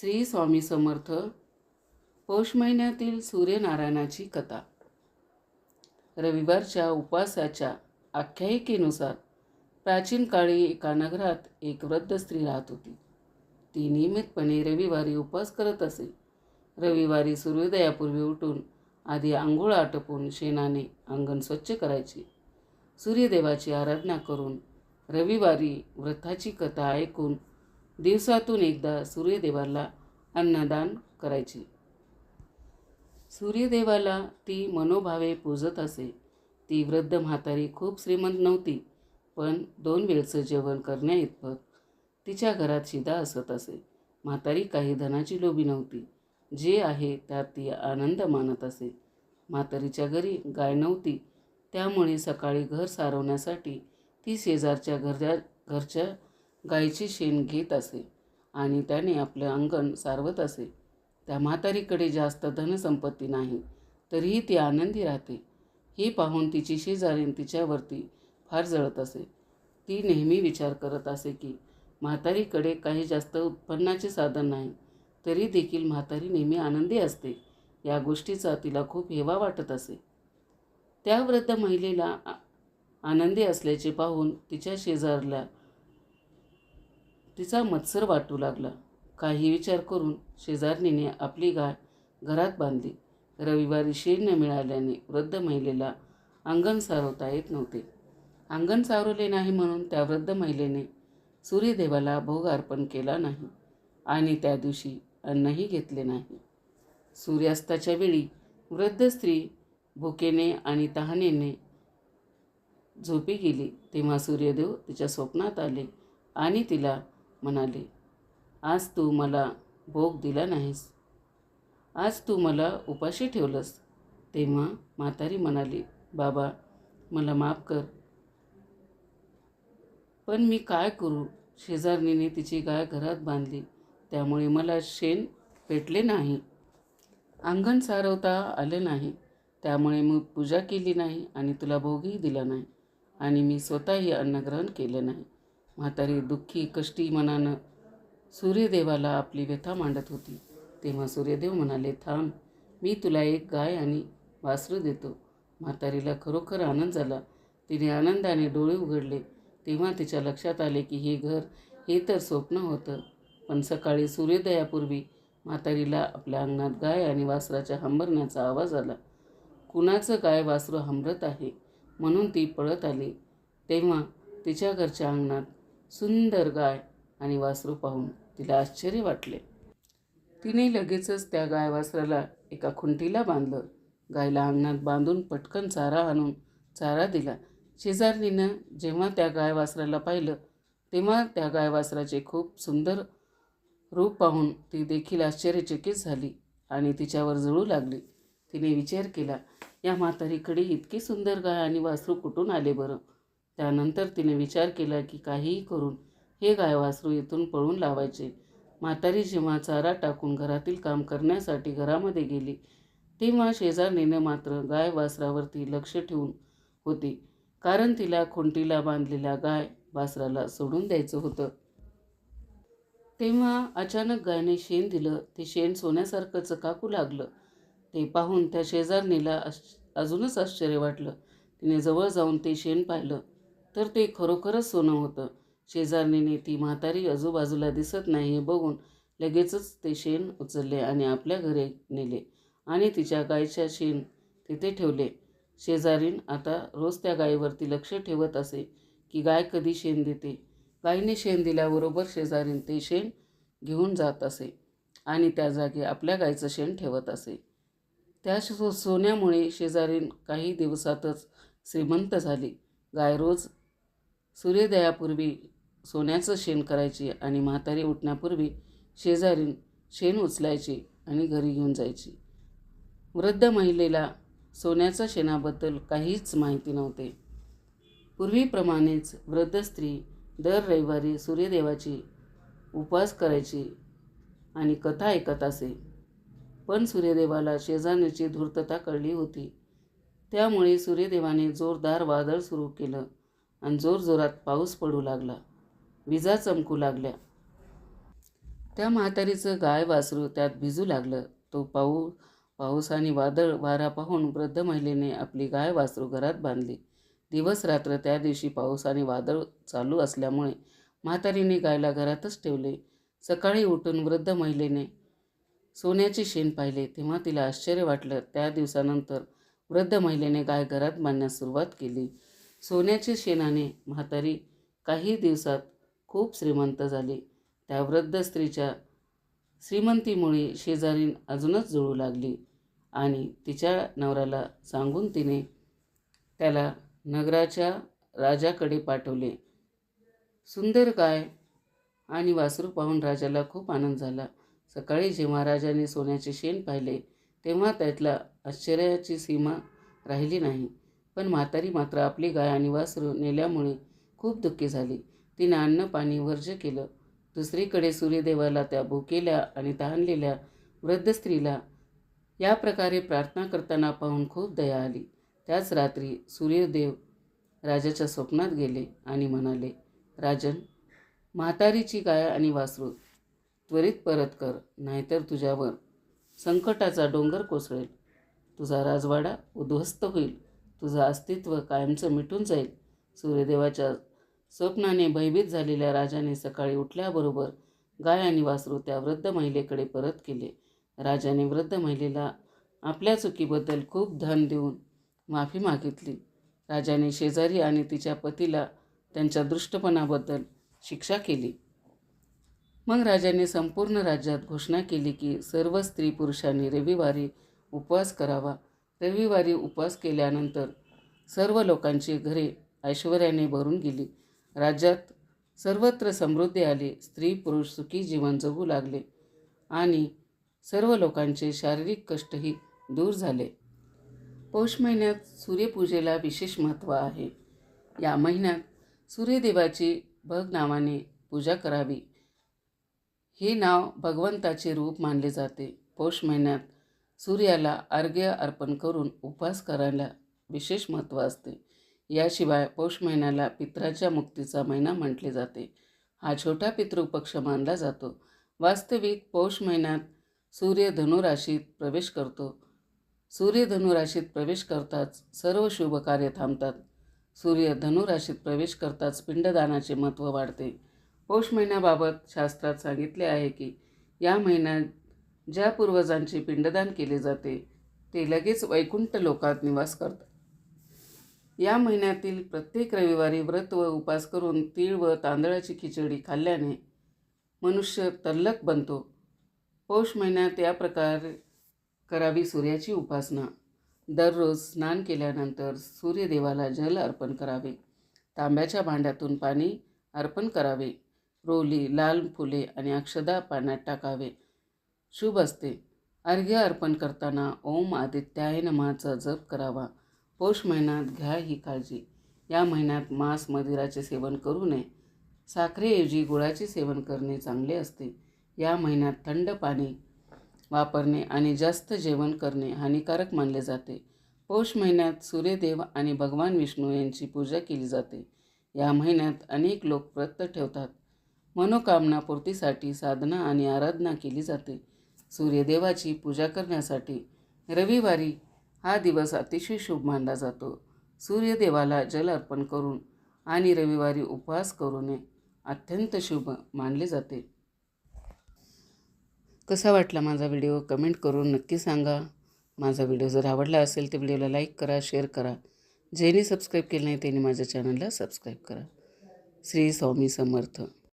श्री स्वामी समर्थ पौष महिन्यातील सूर्यनारायणाची कथा. रविवारच्या उपवासाच्या आख्यायिकेनुसार प्राचीन काळी एका नगरात एक वृद्ध स्त्री राहत होती. ती नियमितपणे रविवारी उपवास करत असे. रविवारी सूर्योदयापूर्वी उठून आधी आंघोळ आटपून शेणाने अंगण स्वच्छ करायची. सूर्यदेवाची आराधना करून रविवारी व्रताची कथा ऐकून दिवसातून एकदा सूर्यदेवाला अन्नदान करायची. सूर्यदेवाला ती मनोभावे पूजत असे. ती वृद्ध म्हातारी खूप श्रीमंत नव्हती पण दोन वेळचं जेवण करण्याइतपत तिच्या घरात शिदा असत असे. म्हातारी काही धनाची लोभी नव्हती. जे आहे त्यात ती आनंद मानत असे. म्हातारीच्या घरी गाय नव्हती त्यामुळे सकाळी घर सारवण्यासाठी ती शेजारच्या घरच्या घरच्या गायीचे शेण घेत असे आणि त्याने आपले अंगण सारवत असे. त्या म्हातारीकडे जास्त धनसंपत्ती नाही तरीही ती आनंदी राहते. हे पाहून तिची शेजारीन तिच्यावरती फार जळत असे. ती नेहमी विचार करत असे की म्हातारीकडे काही जास्त उत्पन्नाचे साधन नाही तरी देखील म्हातारी नेहमी आनंदी असते. या गोष्टीचा तिला खूप हेवा वाटत असे. त्या वृद्ध महिलेला आ- आनंदी असल्याचे पाहून तिच्या शेजारला तिचा मत्सर वाटू लागला. काही विचार करून शेजारणीने आपली गाय घरात बांधली. रविवारी शेण न मिळाल्याने वृद्ध महिलेला अंगण सारवता येत नव्हते. अंगण सारवले नाही म्हणून त्या वृद्ध महिलेने सूर्यदेवाला भोग अर्पण केला नाही आणि त्या दिवशी अन्नही घेतले नाही. सूर्यास्ताच्या वेळी वृद्ध स्त्री भुकेने आणि तहानेने झोपी गेली. तेव्हा सूर्यदेव तिच्या स्वप्नात आले आणि तिला म्हणाले आज तू मला भोग दिला नाहीस. आज तू मला उपाशी ठेवलंस. तेव्हा म्हातारी म्हणाली बाबा मला माफ कर. पण मी काय करू? शेजारणीने तिची गाय घरात बांधली. त्यामुळे मला शेण पेटले नाही. अंगण सारवता आले नाही. त्यामुळे मी पूजा केली नाही आणि तुला भोगही दिला नाही. आणि मी स्वतःही अन्नग्रहण केले नाही. म्हातारी दुःखी कष्टी मनानं सूर्यदेवाला आपली व्यथा मांडत होती. तेव्हा सूर्यदेव म्हणाले थांब मी तुला एक गाय आणि वासरू देतो. म्हातारीला खरोखर आनंद झाला. तिने आनंदाने डोळे उघडले. तेव्हा तिच्या लक्षात आले की हे घर हे तर स्वप्न होतं. पण सकाळी सूर्योदयापूर्वी म्हातारीला आपल्या अंगणात गाय आणि वासराच्या हंबरण्याचा आवाज आला. कुणाचं गाय वासरू हंबरत आहे? म्हणून ती पळत आली. तेव्हा तिच्या घरच्या अंगणात सुंदर गाय आणि वासरू पाहून तिला आश्चर्य वाटले. तिने लगेचच त्या गाय वासराला एका खुंटीला बांधलं. गायला अंगणात बांधून पटकन चारा आणून चारा दिला. शेजारणीनं जेव्हा त्या गाय वासराला पाहिलं तेव्हा त्या गाय वासराचे खूप सुंदर रूप पाहून ती देखील आश्चर्यचकित झाली आणि तिच्यावर जळू लागली. तिने विचार केला या म्हातारीकडे इतकी सुंदर गाय आणि वासरू कुठून आले बरं? त्यानंतर तिने विचार केला की काहीही करून हे गाय वासरू इथून पळून लावायचे. म्हातारी जेव्हा चारा टाकून घरातील काम करण्यासाठी घरामध्ये गेली तेव्हा शेजारणीने मात्र गाय वासरावरती लक्ष ठेवून होती. कारण तिला खुंटीला बांधलेल्या गाय वासराला सोडून द्यायचं होतं. तेव्हा अचानक गायने शेण दिलं. ते शेण सोन्यासारखं चकाकू लागलं. ते पाहून त्या शेजारणीला अश अजूनच आश्चर्य वाटलं. तिने जवळ जाऊन ते शेण पाहिलं. तर ते खरोखरच सोनं होतं. शेजारणीने ती म्हातारी आजूबाजूला दिसत नाही हे बघून लगेचच ते शेण उचलले आणि आपल्या घरी नेले आणि तिच्या गायच्या शेण तिथे ठेवले. शेजारीन आता रोज त्या गायीवरती लक्ष ठेवत असे की गाय कधी शेण देते. गायीने शेण दिल्याबरोबर शेजारीन ते शेण घेऊन जात असे आणि त्या जागी आपल्या गायीचं शेण ठेवत असे. त्या सो सोन्यामुळे शेजारीन काही दिवसातच श्रीमंत झाली. गाय रोज सूर्योदयापूर्वी सोन्याचं शेण करायची आणि म्हातारी उठण्यापूर्वी शेजारीन शेण उचलायची आणि घरी घेऊन जायची. वृद्ध महिलेला सोन्याच्या शेणाबद्दल काहीच माहिती नव्हते. पूर्वीप्रमाणेच वृद्ध स्त्री दर रविवारी सूर्यदेवाची उपवास करायची आणि कथा ऐकत असे. पण सूर्यदेवाला शेजाण्याची धूर्तता कळली होती. त्यामुळे सूर्यदेवाने जोरदार वादळ सुरू केलं. आणि जोरजोरात पाऊस पडू लागला. विजा चमकू लागल्या. त्या म्हातारीचं गाय वासरू त्यात भिजू लागलं. तो पाऊ पाऊस आणि वादळ वारा पाहून वृद्ध महिलेने आपली गाय वासरू घरात बांधली. दिवस रात्र त्या दिवशी पाऊस आणि वादळ चालू असल्यामुळे म्हातारीने गायला घरातच ठेवले. सकाळी उठून वृद्ध महिलेने सोन्याचे शेण पाहिले. तेव्हा तिला आश्चर्य वाटलं. त्या दिवसानंतर वृद्ध महिलेने गाय घरात बांधण्यास सुरुवात केली. सोन्याच्या शेणाने म्हातारी काही दिवसात खूप श्रीमंत झाली. त्या वृद्ध स्त्रीच्या श्रीमंतीमुळे शेजारीन अजूनच जुळू लागली आणि तिच्या नवऱ्याला सांगून तिने त्याला नगराच्या राजाकडे पाठवले. सुंदर गाय आणि वासरू पाहून राजाला खूप आनंद झाला. सकाळी जेव्हा राजाने सोन्याचे शेण पाहिले तेव्हा त्यातला आश्चर्याची सीमा राहिली नाही. पण म्हातारी मात्र आपली गाय आणि वासरू नेल्यामुळे खूप दुःखी झाली. तिनं अन्न पाणी वर्ज केलं. दुसरीकडे सूर्यदेवाला त्या भुकेल्या आणि तहानलेल्या वृद्ध स्त्रीला या प्रकारे प्रार्थना करताना पाहून खूप दया आली. त्याच रात्री सूर्यदेव राजाच्या स्वप्नात गेले आणि म्हणाले राजन म्हातारीची गाय आणि वासरू त्वरित परत कर नाहीतर तुझ्यावर संकटाचा डोंगर कोसळेल. तुझा राजवाडा उद्ध्वस्त होईल. तुझं अस्तित्व कायमचं मिटून जाईल. सूर्यदेवाच्या स्वप्नाने भयभीत झालेल्या राजाने सकाळी उठल्याबरोबर गाय आणि वासरू त्या वृद्ध महिलेकडे परत केले. राजाने वृद्ध महिलेला आपल्या चुकीबद्दल खूप धन देऊन माफी मागितली. राजाने शेजारी आणि तिच्या पतीला त्यांच्या दृष्टपणाबद्दल शिक्षा केली. मग राजाने संपूर्ण राज्यात घोषणा केली की सर्व स्त्री पुरुषांनी रविवारी उपवास करावा. रविवारी उपवास केल्यानंतर सर्व लोकांची घरे ऐश्वर्याने भरून गेली. राज्यात सर्वत्र समृद्धी आली. स्त्री पुरुष सुखी जीवन जगू लागले आणि सर्व लोकांचे शारीरिक कष्टही दूर झाले. पौष महिन्यात सूर्यपूजेला विशेष महत्त्व आहे. या महिन्यात सूर्यदेवाची भग नावाने पूजा करावी. हे नाव भगवंताचे रूप मानले जाते. पौष महिन्यात सूर्याला अर्घ्य अर्पण करून उपवास करायला विशेष महत्त्व असते. याशिवाय पौष महिन्याला पित्राच्या मुक्तीचा महिना म्हटले जाते. हा छोटा पितृपक्ष मानला जातो. वास्तविक पौष महिन्यात सूर्य धनुराशीत प्रवेश करतो. सूर्य धनुराशीत प्रवेश करताच सर्व शुभ कार्य थांबतात. सूर्य धनुराशीत प्रवेश करताच पिंडदानाचे महत्त्व वाढते. पौष महिन्याबाबत शास्त्रात सांगितले आहे की या महिन्यात ज्या पूर्वजांचे पिंडदान केले जाते ते लगेच वैकुंठ लोकात निवास करतात. या महिन्यातील प्रत्येक रविवारी व्रत व उपास करून तीळ व तांदळाची खिचडी खाल्ल्याने मनुष्य तल्लक बनतो. पौष महिन्यात या प्रकारे करावी सूर्याची उपासना. दररोज स्नान केल्यानंतर सूर्यदेवाला जल अर्पण करावे. तांब्याच्या भांड्यातून पाणी अर्पण करावे. रोली लाल फुले आणि अक्षदा पाण्यात टाकावे. शुभ असते. अर्घ्य अर्पण करताना ओम आदित्याय नमाचा जप करावा. पौष महिन्यात घ्या ही काळजी. या महिन्यात मांस मदिराचे सेवन करू नये. साखरेऐवजी गुळाचे सेवन करणे चांगले असते. या महिन्यात थंड पाणी वापरणे आणि जास्त जेवण करणे हानिकारक मानले जाते. पौष महिन्यात सूर्यदेव आणि भगवान विष्णू यांची पूजा केली जाते. या महिन्यात अनेक लोक व्रत ठेवतात. मनोकामना पूर्तीसाठी साधना आणि आराधना केली जाते. सूर्यदेवाची पूजा करण्यासाठी रविवारी हा दिवस अतिशय शुभ मानला जातो. सूर्यदेवाला जल अर्पण करून आणि रविवारी उपवास करूने अत्यंत शुभ मानले जाते. कसा वाटला माझा व्हिडिओ? कमेंट करून नक्की सांगा. माझा व्हिडिओ जर आवडला असेल तर व्हिडिओला लाईक करा शेअर करा. ज्यांनी सबस्क्राईब केलं नाही त्यांनी माझ्या चॅनलला सबस्क्राईब करा. श्री स्वामी समर्थ.